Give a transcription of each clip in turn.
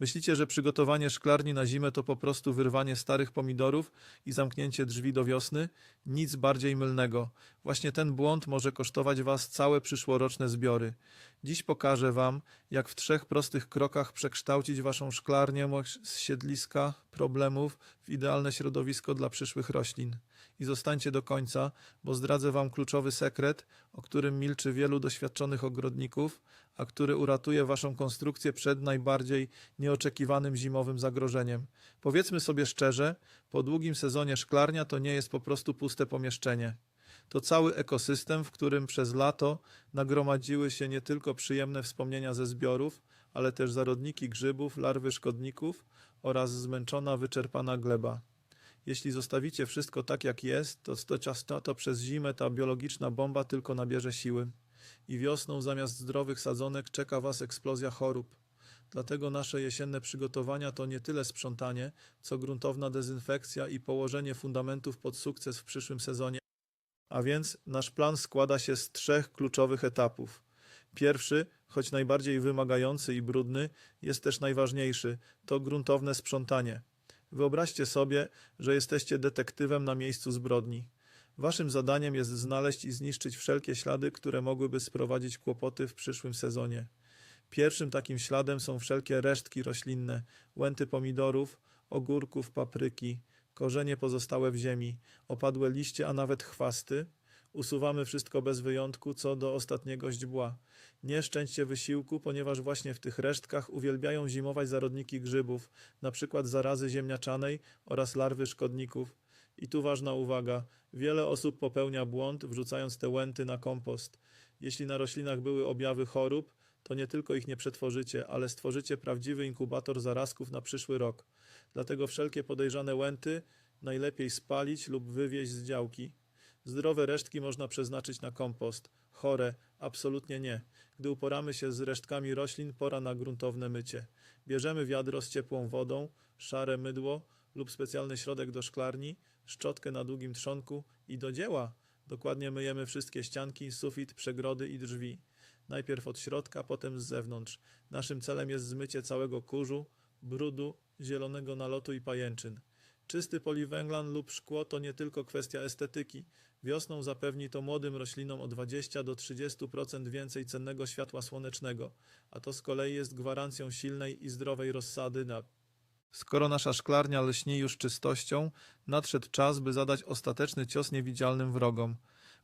Myślicie, że przygotowanie szklarni na zimę to po prostu wyrwanie starych pomidorów i zamknięcie drzwi do wiosny? Nic bardziej mylnego. Właśnie ten błąd może kosztować Was całe przyszłoroczne zbiory. Dziś pokażę Wam, jak w trzech prostych krokach przekształcić Waszą szklarnię z siedliska problemów w idealne środowisko dla przyszłych roślin. I zostańcie do końca, bo zdradzę Wam kluczowy sekret, o którym milczy wielu doświadczonych ogrodników, a który uratuje Waszą konstrukcję przed najbardziej nieoczekiwanym zimowym zagrożeniem. Powiedzmy sobie szczerze, po długim sezonie szklarnia to nie jest po prostu puste pomieszczenie. To cały ekosystem, w którym przez lato nagromadziły się nie tylko przyjemne wspomnienia ze zbiorów, ale też zarodniki grzybów, larwy szkodników oraz zmęczona, wyczerpana gleba. Jeśli zostawicie wszystko tak, jak jest, to, to, to, to przez zimę ta biologiczna bomba tylko nabierze siły. I wiosną zamiast zdrowych sadzonek czeka Was eksplozja chorób. Dlatego nasze jesienne przygotowania to nie tyle sprzątanie, co gruntowna dezynfekcja i położenie fundamentów pod sukces w przyszłym sezonie. A więc nasz plan składa się z trzech kluczowych etapów. Pierwszy, choć najbardziej wymagający i brudny, jest też najważniejszy to gruntowne sprzątanie. Wyobraźcie sobie, że jesteście detektywem na miejscu zbrodni. Waszym zadaniem jest znaleźć i zniszczyć wszelkie ślady, które mogłyby sprowadzić kłopoty w przyszłym sezonie. Pierwszym takim śladem są wszelkie resztki roślinne, łęty pomidorów, ogórków, papryki, korzenie pozostałe w ziemi, opadłe liście, a nawet chwasty. Usuwamy wszystko bez wyjątku, co do ostatniego źdźbła. Nie szczęście wysiłku, ponieważ właśnie w tych resztkach uwielbiają zimować zarodniki grzybów, przykład zarazy ziemniaczanej oraz larwy szkodników. I tu ważna uwaga. Wiele osób popełnia błąd, wrzucając te łęty na kompost. Jeśli na roślinach były objawy chorób, to nie tylko ich nie przetworzycie, ale stworzycie prawdziwy inkubator zarazków na przyszły rok. Dlatego wszelkie podejrzane łęty najlepiej spalić lub wywieźć z działki. Zdrowe resztki można przeznaczyć na kompost. Chore, absolutnie nie. Gdy uporamy się z resztkami roślin, pora na gruntowne mycie. Bierzemy wiadro z ciepłą wodą, szare mydło lub specjalny środek do szklarni, szczotkę na długim trzonku i do dzieła. Dokładnie myjemy wszystkie ścianki, sufit, przegrody i drzwi. Najpierw od środka, potem z zewnątrz. Naszym celem jest zmycie całego kurzu, brudu, zielonego nalotu i pajęczyn. Czysty poliwęglan lub szkło to nie tylko kwestia estetyki. Wiosną zapewni to młodym roślinom o 20 do 30% więcej cennego światła słonecznego, a to z kolei jest gwarancją silnej i zdrowej rozsady na Skoro nasza szklarnia lśni już czystością, nadszedł czas, by zadać ostateczny cios niewidzialnym wrogom.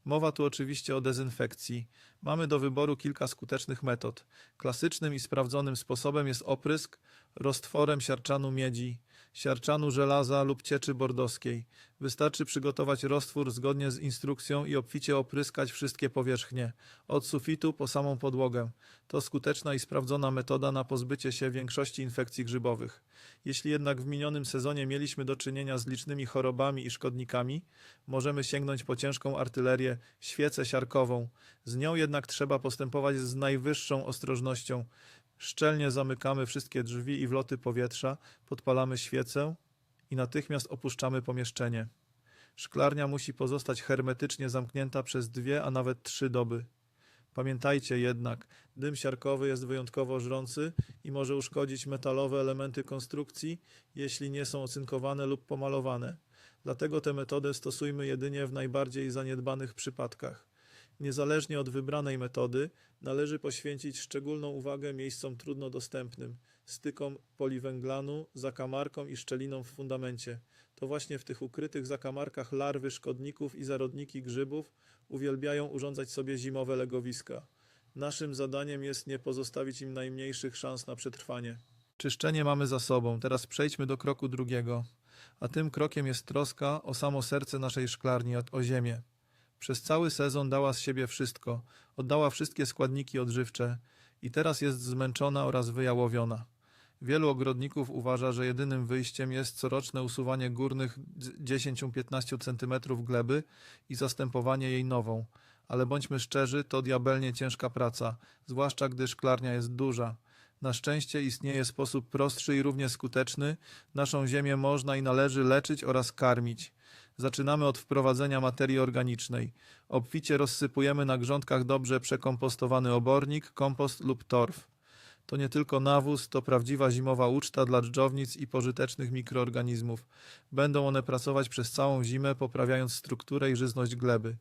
Mowa tu oczywiście o dezynfekcji. Mamy do wyboru kilka skutecznych metod. Klasycznym i sprawdzonym sposobem jest oprysk roztworem siarczanu miedzi, siarczanu żelaza lub cieczy bordowskiej. Wystarczy przygotować roztwór zgodnie z instrukcją i obficie opryskać wszystkie powierzchnie, od sufitu po samą podłogę. To skuteczna i sprawdzona metoda na pozbycie się większości infekcji grzybowych. Jeśli jednak w minionym sezonie mieliśmy do czynienia z licznymi chorobami i szkodnikami, możemy sięgnąć po ciężką artylerię, świecę siarkową. Z nią jednak trzeba postępować z najwyższą ostrożnością. Szczelnie zamykamy wszystkie drzwi i wloty powietrza, podpalamy świecę i natychmiast opuszczamy pomieszczenie. Szklarnia musi pozostać hermetycznie zamknięta przez dwie, a nawet trzy doby. Pamiętajcie jednak, dym siarkowy jest wyjątkowo żrący i może uszkodzić metalowe elementy konstrukcji, jeśli nie są ocynkowane lub pomalowane. Dlatego tę metodę stosujmy jedynie w najbardziej zaniedbanych przypadkach. Niezależnie od wybranej metody, należy poświęcić szczególną uwagę miejscom trudno dostępnym, stykom poliwęglanu, zakamarkom i szczelinom w fundamencie. To właśnie w tych ukrytych zakamarkach larwy szkodników i zarodniki grzybów uwielbiają urządzać sobie zimowe legowiska. Naszym zadaniem jest nie pozostawić im najmniejszych szans na przetrwanie. Czyszczenie mamy za sobą, teraz przejdźmy do kroku drugiego. A tym krokiem jest troska o samo serce naszej szklarni, o ziemię. Przez cały sezon dała z siebie wszystko, oddała wszystkie składniki odżywcze i teraz jest zmęczona oraz wyjałowiona. Wielu ogrodników uważa, że jedynym wyjściem jest coroczne usuwanie górnych 10-15 cm gleby i zastępowanie jej nową. Ale bądźmy szczerzy, to diabelnie ciężka praca, zwłaszcza gdy szklarnia jest duża. Na szczęście istnieje sposób prostszy i równie skuteczny. Naszą ziemię można i należy leczyć oraz karmić. Zaczynamy od wprowadzenia materii organicznej. Obficie rozsypujemy na grządkach dobrze przekompostowany obornik, kompost lub torf. To nie tylko nawóz, to prawdziwa zimowa uczta dla dżdżownic i pożytecznych mikroorganizmów. Będą one pracować przez całą zimę, poprawiając strukturę i żyzność gleby.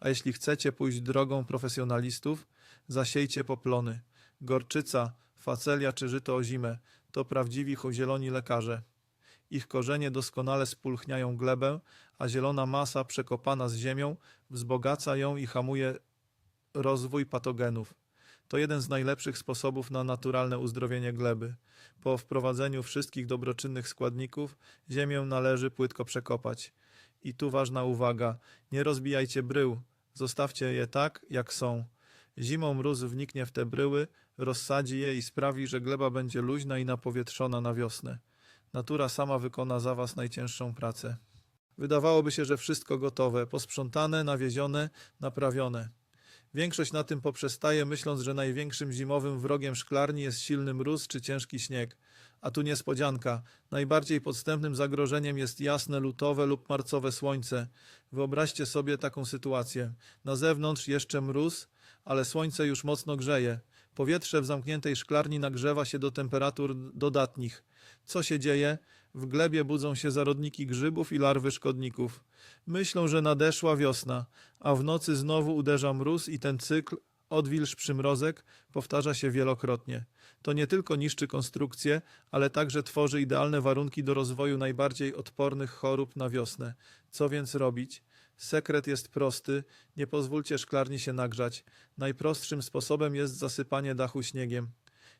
A jeśli chcecie pójść drogą profesjonalistów, zasiejcie poplony. Gorczyca, facelia czy żyto o zimę to prawdziwi zieloni lekarze. Ich korzenie doskonale spulchniają glebę, a zielona masa przekopana z ziemią wzbogaca ją i hamuje rozwój patogenów. To jeden z najlepszych sposobów na naturalne uzdrowienie gleby. Po wprowadzeniu wszystkich dobroczynnych składników ziemię należy płytko przekopać. I tu ważna uwaga: nie rozbijajcie brył, zostawcie je tak, jak są. Zimą mróz wniknie w te bryły, rozsadzi je i sprawi, że gleba będzie luźna i napowietrzona na wiosnę. Natura sama wykona za was najcięższą pracę. Wydawałoby się, że wszystko gotowe, posprzątane, nawiezione, naprawione. Większość na tym poprzestaje, myśląc, że największym zimowym wrogiem szklarni jest silny mróz czy ciężki śnieg. A tu niespodzianka. Najbardziej podstępnym zagrożeniem jest jasne lutowe lub marcowe słońce. Wyobraźcie sobie taką sytuację. Na zewnątrz jeszcze mróz, ale słońce już mocno grzeje. Powietrze w zamkniętej szklarni nagrzewa się do temperatur dodatnich. Co się dzieje? W glebie budzą się zarodniki grzybów i larwy szkodników. Myślą, że nadeszła wiosna, a w nocy znowu uderza mróz i ten cykl, odwilż przymrozek, powtarza się wielokrotnie. To nie tylko niszczy konstrukcję, ale także tworzy idealne warunki do rozwoju najbardziej odpornych chorób na wiosnę. Co więc robić? Sekret jest prosty, nie pozwólcie szklarni się nagrzać. Najprostszym sposobem jest zasypanie dachu śniegiem.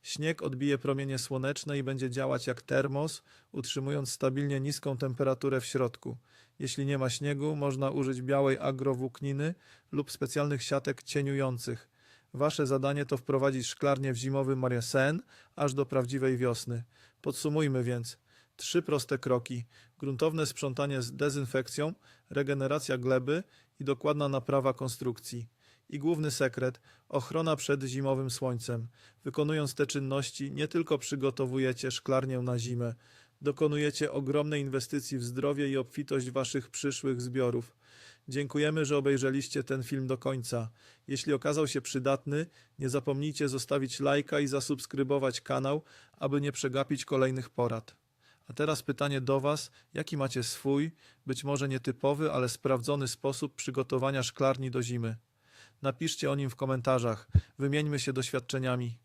Śnieg odbije promienie słoneczne i będzie działać jak termos, utrzymując stabilnie niską temperaturę w środku. Jeśli nie ma śniegu, można użyć białej agrowłókniny lub specjalnych siatek cieniujących. Wasze zadanie to wprowadzić szklarnię w zimowy mariasen aż do prawdziwej wiosny. Podsumujmy więc. Trzy proste kroki. Gruntowne sprzątanie z dezynfekcją, regeneracja gleby i dokładna naprawa konstrukcji. I główny sekret ochrona przed zimowym słońcem. Wykonując te czynności, nie tylko przygotowujecie szklarnię na zimę, dokonujecie ogromnej inwestycji w zdrowie i obfitość waszych przyszłych zbiorów. Dziękujemy, że obejrzeliście ten film do końca. Jeśli okazał się przydatny, nie zapomnijcie zostawić lajka i zasubskrybować kanał, aby nie przegapić kolejnych porad. A teraz pytanie do Was: jaki macie swój, być może nietypowy, ale sprawdzony sposób przygotowania szklarni do zimy? Napiszcie o nim w komentarzach. Wymieńmy się doświadczeniami.